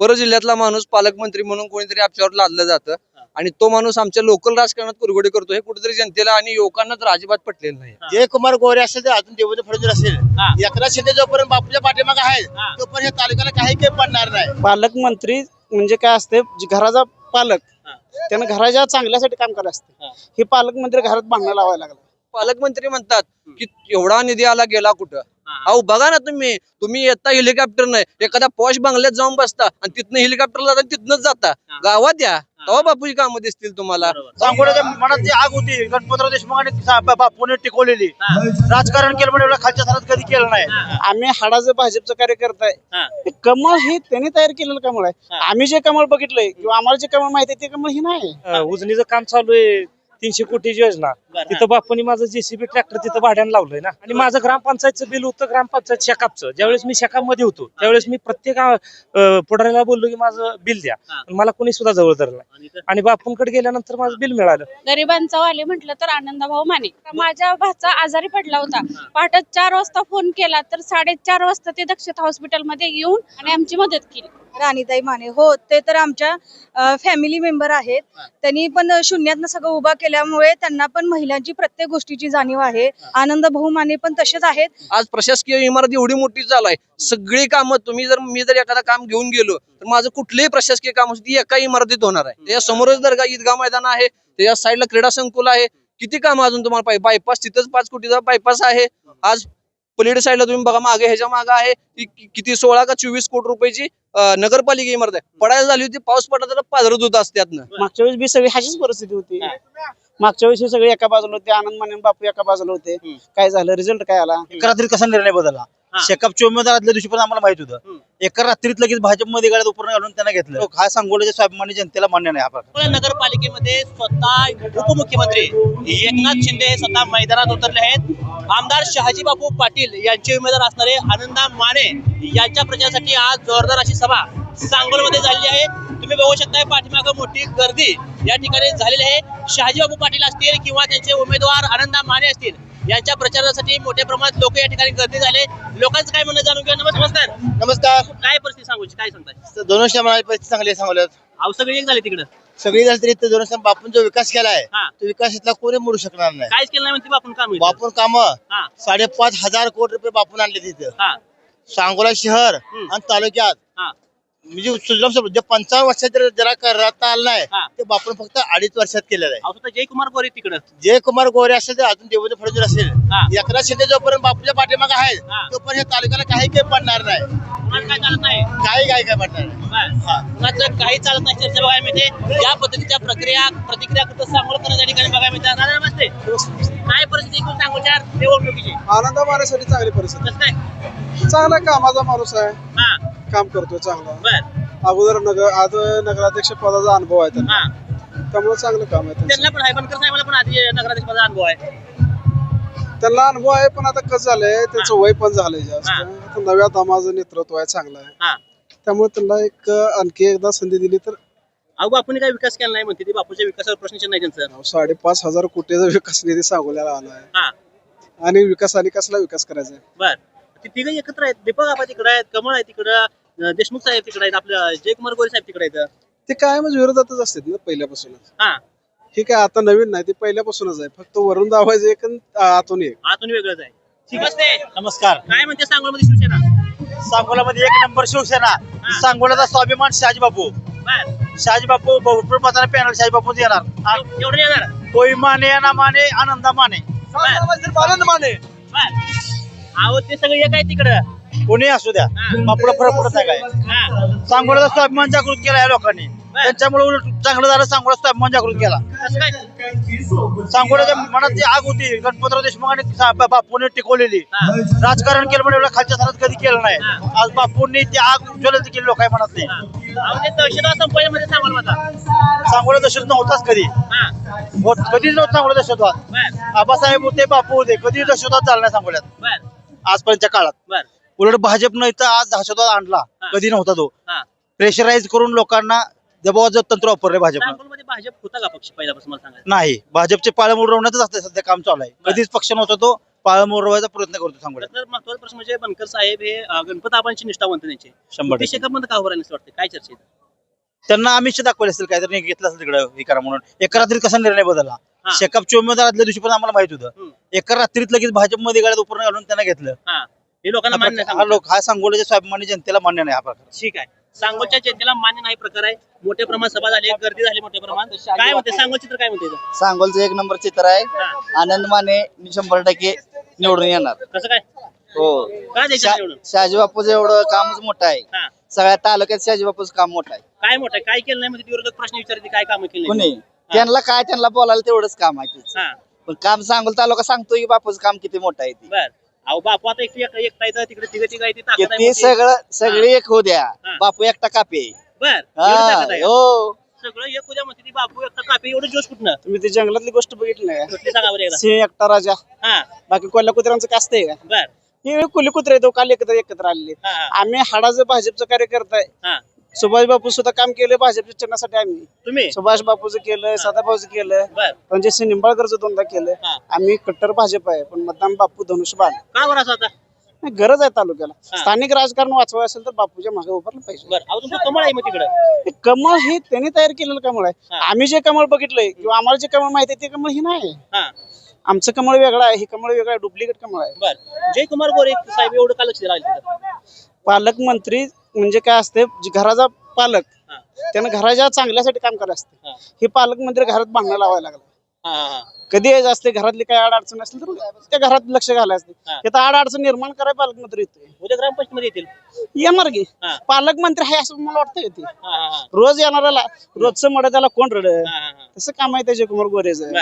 परत जिल्ह्यातला माणूस पालकमंत्री म्हणून कोणीतरी आपल्यावर लादलं जातं. आणि तो माणूस आमच्या लोकल राजकारणात कुरगोडी करतो. हे कुठेतरी जनतेला आणि युवकांना तर अजिबात पटलेलं नाही. जयकुमार गोरे असेल तर अजून देवेंद्र फडणवीस. असेल. एकनाथ शिंदे जोपर्यंत बापूच्या पाठीमागे. आहे तोपर्यंत हे तालुक्याला काही काही पडणार नाही. पालकमंत्री म्हणजे काय असते जे घराचा पालक. त्यानं घराच्या चांगल्यासाठी काम करायला असते. हा. पालकमंत्री घरात भांडणं लावायला लागला. पालकमंत्री म्हणतात की एवढा निधी आला गेला कुठं? अहो बघा ना तुम्ही. तुम्ही येता हेलिकॉप्टर नाही एखाद्या पॉश बंगल्यात जाऊन बसता आणि तिथनं हेलिकॉप्टरला जाता तिथनच जाता. गावात या. तेव्हा बापूची कामं दिसतील तुम्हाला. सांगोड्याच्या मनात जी आग होती. गणपतराव देशमुख आणि बापूने टिकवलेली. राजकारण केलं म्हणजे खालच्या थरात कधी केलं नाही. आम्ही हाडाचं भाजपचं कार्यकर्ता आहे हे कमळ हे त्यांनी तयार केलेलं कमळ आहे. आम्ही जे कमळ बघितलंय किंवा आम्हाला जे कमळ माहिती आहे ते कमळ हे नाही. उजनीचं काम चालू आहे. तीनशे कोटीची योजना. बरं, तिथं बापूनी माझं जेसीबी ट्रॅक्टर तिथं भाड्यानं लावलंय ना. आणि माझं ग्रामपंचायतचं बिल होतं ग्रामपंचायत शेकापचं ज्यावेळेस मी शेकापमध्ये होतो त्यावेळेस मी प्रत्येक अ, पुढाऱ्याला बोललो की माझं बिल द्या. हा. पण मला कोणी सुद्धा जवळ धरलं नाही. आणि बापूंकडे गेल्यानंतर माझं बिल मिळालं. गरिबांचा वाले म्हटलं तर आनंदभाऊ माने. माझ्या भाचा आजारी पडला होता. पहाटे चार वाजता फोन केला तर साडेचार वाजता ते दक्षता हॉस्पिटलमध्ये येऊन आणि आमची मदत केली. राणीताई माने. हो ते तर आमच्या फॅमिली मेंबर आहेत. त्यांनी पण शून्यातनं सगळं उभा केल्यामुळे त्यांना पण महिलांची प्रत्येक गोष्टीची जाणीव आहे. आनंद भाऊ माने पण तसेच आहेत. आज प्रशासकीय इमारत एवढी मोठी आहे सगळी कामं तुम्ही जर मी जर एखादा काम घेऊन गेलो तर माझं कुठलेही प्रशासकीय काम असू ती एका इमारतीत होणार आहे. त्याच्या समोरच दर्गा ईदगाह मैदान आहे. त्याच्या साईडला क्रीडा संकुल आहे. किती कामं अजून तुम्हाला पाहिजे बायपास तिथंच पाच कोटीचा बायपास आहे. आज पलीकडे साईडला तुम्ही बघा मागे ह्याच्या मागे आहे किती सोळा का चोवीस कोटी रुपयाची नगरपालिका इमारत आहे. पडायला झाली होती पाऊस पडला तर पाझरत होता त्यातनं मागच्या वेळेस बी सगळी अशीच परिस्थिती होती. मागच्या वेळेस हे सगळे एका बाजूला होते आनंद माने बापू एका बाजूला होते. काय झालं रिझल्ट काय आला? एका रात्रीत कसा निर्णय बदलला? हा. शेकापच्या उमेदवार आदल्या दिवशी पण आम्हाला माहीत होतं. एका रात्रीत लगेच भाजपमध्ये गाड्यात उपरून घालून त्यांना घेतलं. हा सांगोल्याच्या स्वाभिमानी जनतेला मान्य नाही हा प्रकार. पुणे नगरपालिकेमध्ये स्वतः उपमुख्यमंत्री एकनाथ शिंदे हे स्वतः मैदानात उतरले आहेत. आमदार शहाजी बापू पाटील यांचे उमेदवार असणारे आनंदा माने यांच्या प्रचारासाठी आज जोरदार अशी सभा सांगोलमध्ये झालेली आहे. तुम्ही बघू शकताय पाठीमागं मोठी गर्दी या ठिकाणी झालेली आहे. शहाजी बापू पाटील असतील किंवा त्यांचे उमेदवार आनंदा माने असतील यांच्या प्रचारासाठी मोठ्या प्रमाणात लोक या ठिकाणी गर्दी झाले. लोकांचं काय म्हणणं जाणून घेऊया. नमस्कार. नमस्कार. काय परिस्थिती सांगू काय सांगताय? दोन वर्ष मला परिस्थिती चांगली सांगोल्यात अहो सगळी एक झाली तिकडं. सगळी झाली तरी इथं दोन वर्षांत बापून जो विकास केला आहे हा. तो विकास इथला कोणी मोडू शकणार नाही. काहीच केलं नाही म्हणते बापून काम इथं. बापून काम हा. साडेपाच हजार कोटी रुपये बापून आणले तिथं. हा. सांगोला शहर हम्म. आणि तालुक्यात. हा. म्हणजे सुजलाम सुफलाम, जे पंचावन्न वर्षात जर जरा करता आलं नाही हा. ते बापून फक्त अडीच वर्षात केलेलं आहे. अहो स्वतः जयकुमार गोरे तिकडं. जयकुमार गोरे असेल तर अजून देवेंद्र फडणवीस हा. असेल एकनाथ शिंदे जोपर्यंत बापूच्या पाठीमागे हा. आहे तोपर्यंत हे तालुक्याला काही काही पडणार नाही. कुणाला काय चालत नाही? काही काही काय पडणार नाही. बरं. हा. कुणाचं काही चालत नाही चर्चा बघायला मिळते. या पद्धतीच्या प्रक्रिया प्रतिक्रिया कुठं सांगोल करण्याच्या ठिकाणी बघायला मिळते दादा नमस्ते. काय परिस्थिती एकूण सांगोलच्या निवडणुकीची. आनंद मानेसाठी चांगली परिस्थिती. कसं काय? चांगला कामाचा माणूस आहे. हा. काम करतोय चांगला. बर. अगोदर नगर आज नगराध्यक्ष पदाचा अनुभव आहे त्यांना. हा. त्यामुळे चांगलं काम आहे त्यांचं. त्यांना पण आहे बनकर साहेबांना पण आधी नगराध्यक्ष पदाचा अनुभव आहे. त्यांना अनुभव आहे पण आता कसं झालंय त्यांचं वय पण झालंय जास्त. हा. आता नव्या दमाचं नेतृत्व आहे चांगलं आहे. हा. त्यामुळे त्यांना एक आणखी एकदा संधी दिली तर अहो बापूने काय विकास केला नाही म्हणते ते बापूच्या विकासावर प्रश्न नाही त्यांचं. साडेपाच हजार कोटीचा विकास निधी सांगोल्याला आला आहे. हा. आणि विकासाने कसला विकास करायचा आहे? बर. ते तिघं एकत्र आहेत. दीपक आबा तिकडे आहेत कमळ आहे तिकडं देशमुख साहेब तिकडे आहेत आपलं जयकुमार गोरे साहेब तिकडे आहेत. ते काय म्हणजे विरोधातच असतात ना पहिल्यापासूनच. हा. हे काय आता नवीन नाही ते पहिल्यापासूनच आहे. फक्त वरून दावायचं एक आणि आतून एक. आतून वेगळंच आहे. ठीक असते नमस्कार. काय म्हणते सांगोलमध्ये शिवसेना? सांगोलामध्ये एक नंबर शिवसेना. सांगोलाचा स्वाभिमान शहाजी बापू बर. शहाजी बापू भरपूर मताने पॅनल शहाजी बापूच येणार एव- एवढं येणार? कोई माने ना माने आनंदा माने. आनंद माने. बर. अहो ते सगळं एक आहे तिकडं. कोणी असू द्या. बापूला फरक पडत नाही काय हा. स्वाभिमान जागृत केला या लोकांनी. त्यांच्यामुळे उलट चांगलं झालं सांगोला स्वाभिमान जागृत केला. कसं काय? सांगोल्याच्या मनात जी आग होती. गणपतराव देशमुख आणि सा- बा- बापूने टिकवलेली. हा. राजकारण केलं म्हणजे एवढं खालच्या थरात कधी केलं नाही. आज बापूंनी ती आग ज्वलंत केली लोकांच्या मनातली. अहो ते दहशतवाद संपवण्यामध्ये दहशत नव्हताच कधी. हा. होत कधीच नव्हतं सांगोला दहशतवाद. बर. आबासाहेब होते बापू होते कधी दहशतवाद झाला नाही सांगोल्यात. बर. आजपर्यंतच्या काळात. उलट भाजपनं इथं आज दहशतवाद आणला. कधी नव्हता तो. प्रेशराईज करून लोकांना दबावाचं तंत्र वापरले सांगोलमध्ये भाजप होता का पक्ष पहिल्यापासून मला नाही. भाजपचे पाळमुळ रोवण्यातच असते सध्या काम चालू आहे. कधीच पक्ष नव्हता तो. पाळ मोरवायचा प्रयत्न करतो सांगू तर महत्त्वाचा प्रश्न म्हणजे बनकर साहेब हे अं, गणपत आबांची निष्ठावंत त्यांचे शंभर ते टक्के. शेकअपमध्ये का उभं राहिलं वाटतं काय चर्चा? त्यांना आमिष दाखवले असेल काहीतरी घेतलं असेल तिकडे हे करा म्हणून. एका रात्रीत कसा निर्णय बदलला. शेकअपचे उमेदवार आदल्या दिवशी पण आम्हाला माहीत. होतं. एका रात्रीत लगेच भाजपमध्ये गाड्यात उपरून घालून त्यांना घेतलं. हा. हे लोकांना हा मान्य प्रकार- हा. लोक हा सांगोलीच्या स्वाभिमानी जनतेला मान्य नाही हा प्रकार. ठीक आहे. सांगोलच्या जनतेला मान्य नाही प्रकार आहे. मोठ्या प्रमाणात सभा झाली गर्दी झाली मोठ्या प्रमाणात. काय म्हणते? सांगोल चित्र काय म्हणते इथं? सांगोलचं एक नंबर चित्र आहे. हा. आनंद माने शंभर टक्के निवडून येणार. कसं काय? हो. काय द्यायचं निवडून? शहाजी बापूचं एवढं कामच मोठं आहे. हा. सगळ्या तालुक्यात शहाजी बापूचं काम मोठं आहे. काय मोठं आहे? काय केलं नाही? म्हणजे विरोधक प्रश्न विचारते काय काम केलं कोणी? नाही? त्यांना काय त्यांना बोलायला तेवढंच काम आहे त्याचं. हा पण काम सांगोल तालुका सांगतोय की बापूचं काम किती मोठं आहे ते. बर. अहो बापू आता एकटी एक- तिकडे तिघ तिघ ती ताकद आहे किती मोठी. सगळं सगळी एक होऊ द्या. हा. बापू एकटा कापे बर. हा, एवढी ताकद आहे. हो. सगळं एक उद्या म्हणते ती बापू एकटा कापी एवढं जोश कुठनं? तुम्ही ती जंगलातली गोष्ट बघितली नाही का? कुठली सांगा बरं एकदा. सिंह एकटा राजा. हा. बाकी कोल्हा कुत्र्यांचं काय असतंय का? बर. हे कोल्हे कुत्रे तो काल एकत्र एकत्र आलेले हा हा, आम्ही हाडाचं भाजपचं कार्यकर्ता आहे. हा. सुभाष बापू सुद्धा काम केलं भाजपच्या चिन्हासाठी आम्ही. तुम्ही? सुभाष बापूचं केलं सदाभाऊचं केलं बर. सिंह निंबाळकरचं दोनदा केलं हा. आम्ही कट्टर भाजप आहे पण मतदान बापू धनुष्यबाण का बरं असं आता? नाही, गरज आहे तालुक्याला. हा. स्थानिक राजकारण वाचवाय असेल तर बापूच्या मागे उभारलं पाहिजे. बर. अहो तुमचं कमळ आहे मग तिकडं. कमळ हे त्यांनी तयार केलेलं कमळ आहे. हा. आम्ही जे कमळ बघितलंय किंवा आम्हाला जे कमळ माहिती आहे ते कमळ हे नाही. हा. आमचं कमळ वेगळं आहे हे कमळ वेगळं आहे डुप्लिकेट कमळ आहे. बर. जयकुमार गोरे साहेब एवढं का लक्ष पालकमंत्री म्हणजे काय असते घराचा पालक त्यानं घराच्या चांगल्यासाठी काम करायचं असते हा. हे पालकमंत्री घरात भांडणं लावायला लागलं. कधी यायचं असते घरातली काय अड अडचण असली तर त्या घरात लक्ष घालायचं. असते अड अडचण निर्माण करायला पालकमंत्री येतोय. उद्या ग्रामपंचायत येतील. येणार की. पालकमंत्री आहे असं मला वाटतं येते हा रोज येणाऱ्याला रोजचं मड त्याला कोण रड. तसं काम आहे त्याचे कुमार गोरेचं.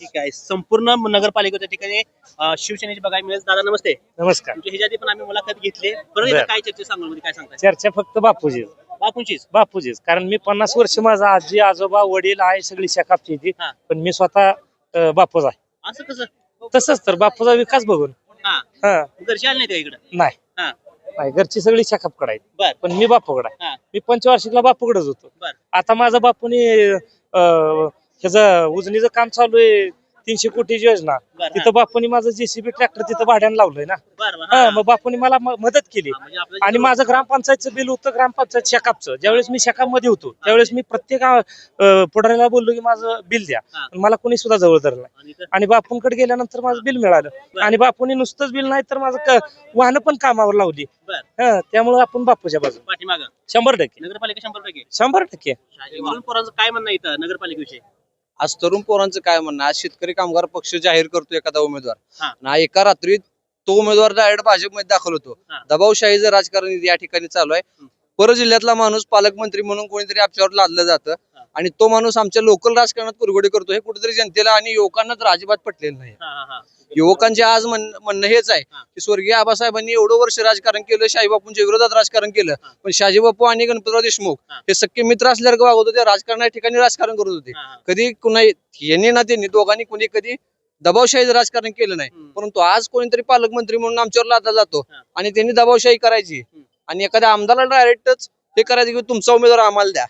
ठीक आहे. संपूर्ण नगरपालिकेच्या ठिकाणी अं, शिवसेनेची बघायला मिळेल. दादा नमस्ते. नमस्कार. तुमच्या ह्याच्या आधी पण आम्ही मुलाखत घेतली. परत एकदा बर. काय चर्चा सांगू मध्ये काय सांगताय? चर्चा फक्त बापूजी बापूंचीच बापूजीच. कारण मी पन्नास वर्ष माझा आजी आजोबा वडील आहे सगळी शेकापची ती हा. पण मी स्वतः अं, बापूच आहे. असं कसं? तसंच तर बापूचा विकास बघून. हा. हा. घरचे आले नाही का इकडं? नाही. हा. नाही घरची सगळी शेकापकडे आहेत. बर. पण मी बापूकडे आहे. हा. मी पंचवार्षिकला बापूकडेच होतो. बर. आता माझं बापूने अं, ह्याचं उजनीचं काम चालू आहे तीनशे कोटीची योजना. बर. तिथं बापूने माझं जेसीबी ट्रॅक्टर तिथं भाड्यानं लावलंय ना. बर बर. हा हा. मग बापूने मला म- मदत केली. हा, म्हणजे आपलं आणि माझं ग्रामपंचायतचं बिल होतं ग्रामपंचायत शेकापचं. ज्यावेळेस मी शेकापमध्ये होतो त्यावेळेस मी प्रत्येक अं, पुढाऱ्याला बोललो की माझं बिल द्या. हा. पण मला कोणी सुद्धा जवळ धरलं नाही. आणि इथं- आणि बापूंकडे गेल्यानंतर माझं बिल मिळालं. आणि बापूने नुसतंच बिल नाही तर माझं क- वाहनं पण कामावर लावली. बर. हा त्यामुळे आपण बापूच्या बाजू पाठीमागं. शंभर टक्के. नगरपालिका शंभर टक्के. शंभर टक्के. पोरांचं काय म्हणणं आहे इथं नगरपालिकेविषयी? आज तरुण पोरांचं काय म्हणणं आज शेतकरी कामगार पक्ष जाहीर करतो एखादा उमेदवार हा. एका रात्रीत तो उमेदवार डायरेक्ट भाजपमध्ये दाखल होतो हा. दबावशाहीचं राजकारण या ठिकाणी चालू आहे. पर जिल्ह्यातला माणूस पालकमंत्री म्हणून कोणीतरी आमच्यावर लादलं जातं. आणि तो माणूस आमच्या लोकल राजकारणात कुरगोडी करतो हे कुठेतरी जनतेला आणि युवकांना तर अजिबात पटलेलं नाही हा हा हा युवकांचे आज म्हण- म्हणणं हेच आहे. की स्वर्गीय आबासाहेबांनी एवढं वर्ष राजकारण केलं शाहीबापूंच्या विरोधात राजकारण केलं. पण शहाजीबापू आणि गणपतराव देशमुख हा. सख्खे मित्र असल्यासारखं वागत होते राजकारणाच्या ठिकाणी राजकारण करत होते. कधी कुणा यांनी ना त्यांनी दोघांनी कोणी कधी दबावशाही राजकारण केलं नाही. परंतु आज कोणीतरी पालकमंत्री म्हणून आमच्यावर लादला जातो. आणि त्यांनी दबावशाही करायची आणि एखाद्या आमदाराला डायरेक्टच हे करायचं की तुमचा उमेदवार आम्हाला द्या.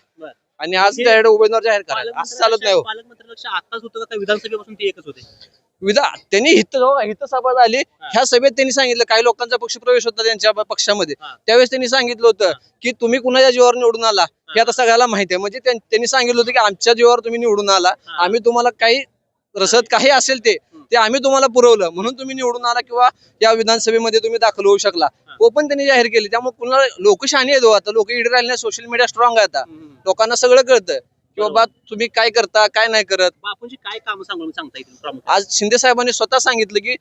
आणि आज हे- डायरेक्ट उमेदवार जाहीर करायचा असं चालत नाही हो. पालकमंत्री लक्ष आताच होतं का विधानसभेपासून ते एकच होते? विधा त्यांनी हित हित सभा झाली. ह्या सभेत त्यांनी सांगितलं काही लोकांचा पक्ष प्रवेश होता त्यांच्या पक्षामध्ये. त्यावेळेस त्यांनी सांगितलं होतं की तुम्ही कुणाच्या जीवावर निवडून आला हे आता सगळ्याला माहिती आहे. म्हणजे त्यां- त्यांनी सांगितलं होतं की आमच्या जीवावर तुम्ही निवडून आला. आम्ही तुम्हाला काही रसद काही असेल ते ते आम्ही तुम्हाला पुरवलं. म्हणून तुम्ही निवडून आला किंवा या विधानसभेमध्ये तुम्ही दाखल होऊ शकला. तो पण त्यांनी जाहीर केली. त्यामुळे कुणाला लोक शहाणी आहेत हो आता. लोक इकडे राहिले सोशल मीडिया स्ट्रॉंग आहे आता. लोकांना सगळं कळतं. की बाबा तुम्ही काय करता काय नाही करत. बापूंची काय काम सांगून सांगता येतील आज शिंदे साहेबांनी स्वतः सांगितलं की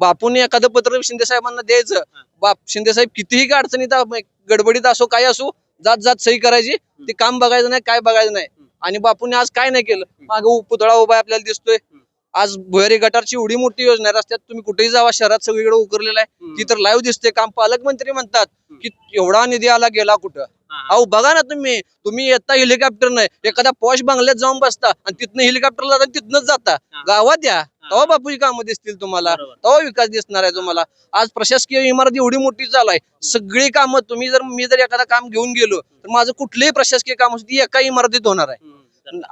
बापूने एखादं पत्र शिंदे साहेबांना द्यायचं. बाप शिंदे साहेब कितीही अडचणीत गडबडीत असो काय असो जात जात सही करायची. ते काम बघायचं नाही काय बघायचं नाही. आणि बापूने आज काय नाही केलं. मागे पुतळा उभा आपल्याला दिसतोय. आज भुयारी गटारची एवढी मोठी योजना आहे. रस्त्यात तुम्ही कुठेही जावा शहरात सगळीकडे उकरलेला आहे. ती तर लाईव्ह दिसते. काम पालकमंत्री म्हणतात की एवढा निधी आला गेला कुठं? अहो बघा ना तुम्ही. तुम्ही येता हेलिकॉप्टर नाही एखाद्या पॉश बंगल्यात जाऊन बसता आणि तिथनं हेलिकॉप्टरला जाता आणि तिथनच जाता. गावात या. तेव्हा बापूची कामं दिसतील तुम्हाला. तेव्हा विकास दिसणार आहे तुम्हाला. आज प्रशासकीय इमारत एवढी मोठी चालू आहे सगळी कामं तुम्ही जर मी जर एखादा काम घेऊन गेलो तर माझं कुठलंही प्रशासकीय काम असतं ती एका इमारतीत होणार आहे.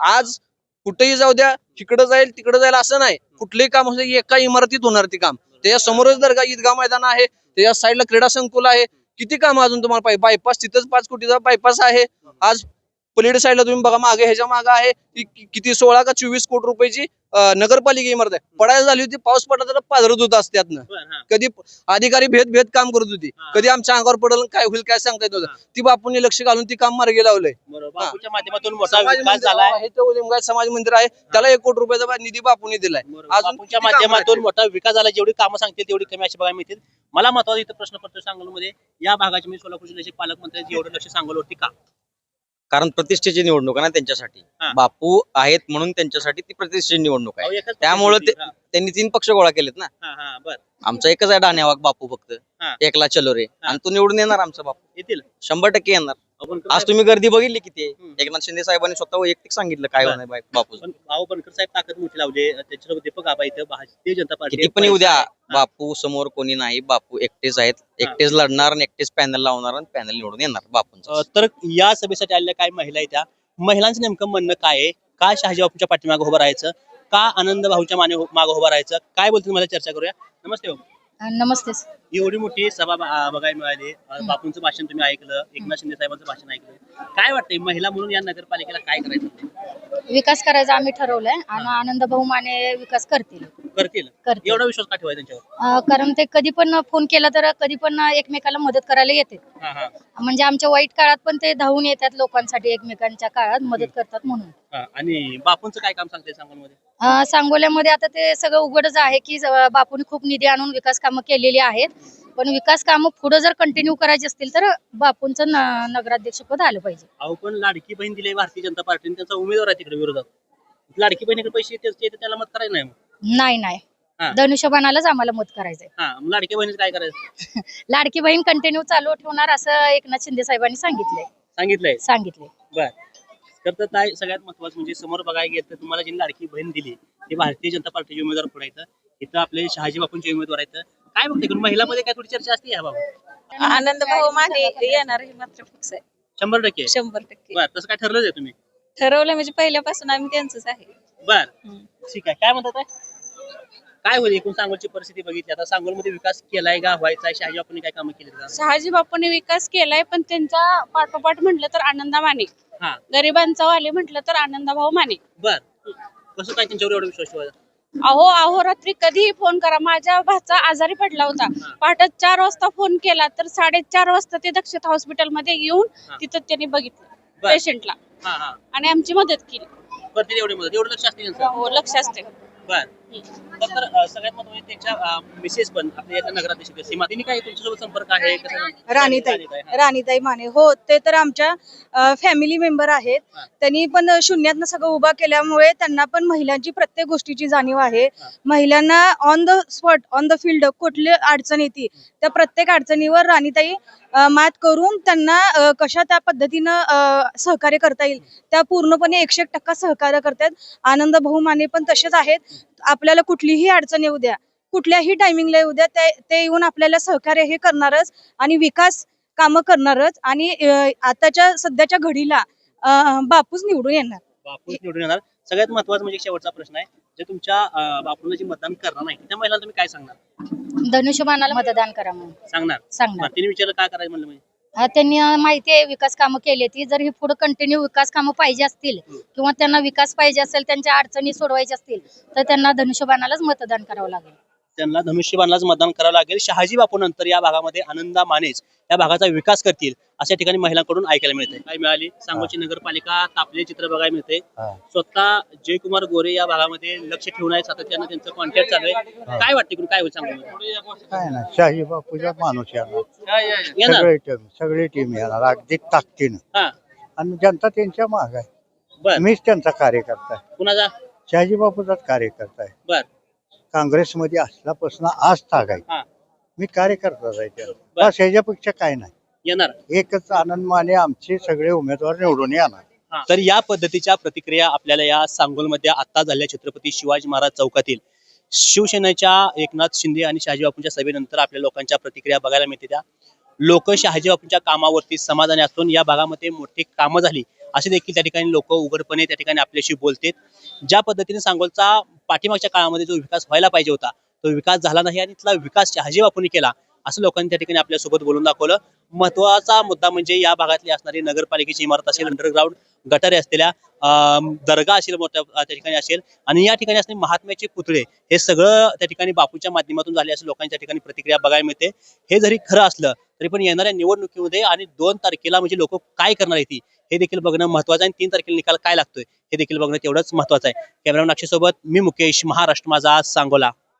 आज कुठेही जाऊ द्या तिकडे जाईल तिकडं जाईल असं नाही. कुठलंही काम असलं एका इमारतीत होणार ते काम. त्याच्या समोरच दर्गा ईदगाह मैदान आहे त्याच्या साईडला क्रीडा संकुल आहे. किती काम अजून तुम्हाला पाहिजे? बायपास तिथंच पाच कोटीचा बायपास आहे. आज पलीड साईडला तुम्ही बघा मागे ह्याच्या मागे आहे. किती सोळा का चोवीस कोटी रुपयाची नगरपालिका इमारत आहे. पडायला झाली होती पाऊस पडला तर पाझरत होता असं त्यातनं बरं, हा. कधी अधिकारी भेद भेद काम करत होती. हा. कधी आमच्या अंगावर पडलं काय होईल काय सांगता येत नव्हतं. ती बापूंनी लक्ष घालून ती काम मार्गी लावलंय. माध्यमातून मोठा विकास ते लिंगायत समाज मंदिर आहे. त्याला एक कोटी रुपयाचा निधी बापूंनी दिलाय. बरोबर. अजून बापूच्या किती कामं माध्यमातून? मोठा विकास झाला जेवढी कामं सांगतील तेवढी कमी अशी बघायला मिळतील. मला महत्त्वाचा इथं प्रश्न पडतो सांगलीमध्ये. या भागाचे मी सोलापूर जिल्ह्याचे पालकमंत्री एवढं लक्ष सांगलीवरती का? कारण प्रतिष्ठेची निवडणूक आहे ना त्यांच्यासाठी. हा. बापू आहेत म्हणून त्यांच्यासाठी ती प्रतिष्ठेची निवडणूक आहे. त्यामुळं ते-. त्यांनी तीन पक्ष गोळा केलेत ना. हा, हा, हा, बर. आमचा एकच आहे डाण्यावाग बापू फक्त. हा. एकला चलो रे. आणि तो निवडून येणार आमचा बापू. येतील. शंभर टक्के येणार. आज तुम्ही गर्दी बघितली किती. आहे? एकनाथ शिंदे साहेबांनी स्वतः वैयक्तिक सांगितलं काय. होणार बाय- बापूचं. पण भाऊ बनकर साहेब ताकद मोठी लावले त्याच्यासोबत दीपक आबा इथं भारतीय जनता पार्टी किती पण येऊ द्या. बापू समोर कोणी नाही बापू एकटेच आहेत. एकटेच लढणार आणि एकटेच पॅनल लावणार आणि पॅनल निवडून येणार अ, बापूंचं तर या सभेसाठी आलेल्या काही महिला आहेत त्या. महिलांचं नेमकं म्हणणं काय आहे? का शहाजी बापूच्या पाठीमागे उभं राहायचं? का आनंद भाऊच्या माने मागे उभं राहायचं? काय बोलतील? मला चर्चा करूया. नमस्ते हो नमस्ते एवढी मोठी सभा बा- बघायला मिळाली. अ, बापूंचं भाषण तुम्ही ऐकलं एकनाथ शिंदे साहेबांचं भाषण ऐकलं. काय वाटतंय महिला म्हणून या नगरपालिकेला काय करायचं? विकास करायचा आम्ही ठरवलंय आणि आनंद भाऊ माने विकास करतील. करतील करतील एवढा विश्वास का ठेवायचा त्यांच्यावर? अं, कारण ते कधी पण फोन केला तर कधी पण एकमेकाला मदत करायला येते. हा हा. म्हणजे आमच्या वाईट काळात पण ते धावून येतात लोकांसाठी एकमेकांच्या काळात मदत करतात म्हणून. हा. आणि बापूंचं काय काम सांगते सांगलीमध्ये? अं, सांगोल्यामध्ये आता ते सगळं उघडच आहे की बापूंनी खूप निधी आणून विकास कामं केलेली आहेत. पण विकास कामं पुढे जर कंटिन्यू करायची असतील तर बापूंचं न- नगराध्यक्षपद आलं पाहिजे. अहो पण लाडकी बहीण दिली भारतीय जनता पार्टीने त्यांचा उमेदवार आहे तिकडे विरोधात. लाडकी बहिणीकडे पैसे त्याला मत करायचं नाही मग. नाही नाही. धनुष्यबाणालाच आम्हाला मत करायचंय. हा मग लाडकी बहिणीचं काय करायचं? लाडकी बहीण कंटिन्यू चालू ठेवणार असं एकनाथ शिंदे साहेबांनी सांगितलंय. सांगितलंय? सांगितले बर. तर तर काय सगळ्यात महत्वाचं म्हणजे समोर बघायला गेलं तर तुम्हाला जी लाडकी बहीण दिली ती भारतीय जनता पार्टीचे उमेदवार पुढे आहेत. इथं आपले शहाजी बापूंचे उमेदवार आहेत. काय बघते कारण महिलामध्ये काय थोडी चर्चा असते ह्या बाबत आनंद भाऊ माने येणार हे मात्र फिक्स आहे. शंभर टक्के? शंभर टक्के. बर तसं काय ठरलंच आहे तुम्ही? ठरवलं म्हणजे पहिल्यापासून आम्ही त्यांचंच आहे. बर. ठीक आहे. काय म्हणतात आहे? काय होईल एकूण सांगोलची परिस्थिती बघितली? आता सांगोलमध्ये विकास केलाय का? व्हायचा आहे? शहाजी बापूंनी काय कामं केली का? शहाजी बापूंनी विकास केलाय पण त्यांच्या पाठोपाठ म्हटलं तर आनंदा माने. हा. गरिबांचा वाले म्हटलं तर आनंदाभाऊ माने. बर. कसं काय त्यांच्यावर एवढा विश्वास ठेवायचा? अहो अहोरात्री कधीही फोन करा. माझ्या भाचा आजारी पडला होता. पहाटे चार वाजता फोन केला तर साडेचार वाजता ते दक्षता हॉस्पिटलमध्ये येऊन हा. तिथं त्यांनी बघितलं. पेशंटला. हा हा. आणि आमची मदत केली. एवढी मदत. एवढं लक्ष असते त्यांचं हो लक्ष असते बर. सगळ्यात महत्त्वाचे त्यांच्या मिसेस पण आपल्या नगराध्यक्ष सीमा तिने काय तुमच्यासोबत संपर्क आहे? राणीताई. राणीताई, माने. हो ते तर आमच्या फॅमिली मेंबर आहेत. त्यांनी पण शून्यातनं सगळं उभा केल्यामुळे त्यांना पण महिलांची प्रत्येक गोष्टीची जाणीव आहे. महिलांना on the spot on the field कुठली अडचण येते त्या प्रत्येक अडचणीवर राणीताई मात करून त्यांना कशा त्या पद्धतीनं सहकार्य करता येईल त्या पूर्णपणे एकशे एक टक्का सहकार्य करतात. आनंद भाऊ माने पण तसेच आहेत. आपल्याला कुठलीही अडचण येऊ द्या. कुठल्याही टायमिंगला येऊ द्या. ते येऊन आपल्याला सहकार्य हे करणारच आणि विकास कामं करणारच आणि आताच्या सध्याच्या घडीला बापूच निवडून येणार. बापूच निवडून येणार. सगळ्यात महत्त्वाचा म्हणजे शेवटचा प्रश्न आहे. जे तुमच्या अं, बापूंना जे मतदान करणार नाही त्या महिलांना तुम्ही काय सांगणार? धनुष्यबाणाला मतदान करा म्हणून. सांगणार. सांगणार. तिने विचारलं काय करायचं? म्हणलं म्हणजे त्यांनी माहिती आहे विकास कामं केली ती जर ही पुढे कंटिन्यू विकास कामं पाहिजे असतील किंवा त्यांना विकास पाहिजे असेल त्यांच्या अडचणी सोडवायच्या असतील तर त्यांना धनुष्यबाणालाच मतदान करावं लागेल. त्यांना धनुष्यबाणलाच मतदान करावं लागेल. शहाजी बापू नंतर या भागामध्ये आनंदा मानेच या भागाचा विकास करतील अशा ठिकाणी महिलांकडून ऐकायला मिळते काय मिळाली? सांगोची नगरपालिका तापले चित्र बघायला मिळते स्वतः जयकुमार गोरे या भागामध्ये लक्ष ठेवून आहे सातत्यानं त्यांचं कॉन्टॅक्ट चालू आहे. काय वाटते काय होईल सांगू काय ना शाही बापूचा माणूस येणार? सगळे टीम येणार अगदी ताकदीनं. आणि जनता त्यांच्या माग आहे. मीच त्यांचा कार्यकर्ता आहे. कुणाचा? शहाजी बापूचाच कार्यकर्ता आहे. बर. काँग्रेसमध्ये असल्यापासून आज ताग आहे मी त्याला. बर. बस ह्याच्यापेक्षा काय नाही. येणार. एकच आनंद माने आमचे सगळे उमेदवार निवडून येणार. तर या पद्धतीच्या प्रतिक्रिया आपल्याला या सांगोलमध्ये आता झालेल्या छत्रपती शिवाजी महाराज चौकातील. शिवसेनेच्या एकनाथ शिंदे आणि शहाजी बापूंच्या सभेनंतर आपल्या लोकांच्या प्रतिक्रिया बघायला मिळते त्या. लोक शहाजी बापूंच्या कामावरती समाधानी असून या भागामध्ये मोठी कामं झाली. असे देखील त्या ठिकाणी लोक उघडपणे त्या ठिकाणी आपल्याशी बोलतात. ज्या पद्धतीने सांगोलचा पाठीमागच्या काळामध्ये जो विकास व्हायला पाहिजे होता तो विकास झाला नाही आणि तिथला विकास शहाजी बापूंनी केला असं लोकांनी त्या ठिकाणी आपल्यासोबत बोलून दाखवलं. महत्त्वाचा मुद्दा म्हणजे या भागातली असणारी नगरपालिकेची इमारत असेल अंडरग्राऊंड गटारे असलेल्या दर्गा असेल मोठ्या त्या ठिकाणी असेल. आणि या ठिकाणी असणारे महात्म्याचे पुतळे हे सगळं त्या ठिकाणी बापूच्या माध्यमातून झाले असं लोकांच्या ठिकाणी प्रतिक्रिया बघायला मिळते. हे जरी खरं असलं तरी पण येणाऱ्या निवडणुकीमध्ये आणि दोन तारखेला म्हणजे लोक काय करणार आहेत हे देखील बघणं महत्वाचं आहे. आणि तीन तारखेला निकाल काय लागतोय हे देखील बघणं तेवढंच महत्वाचं आहे. कॅमेरा सोबत मी मुकेश महाराष्ट्र माझा सांगोला.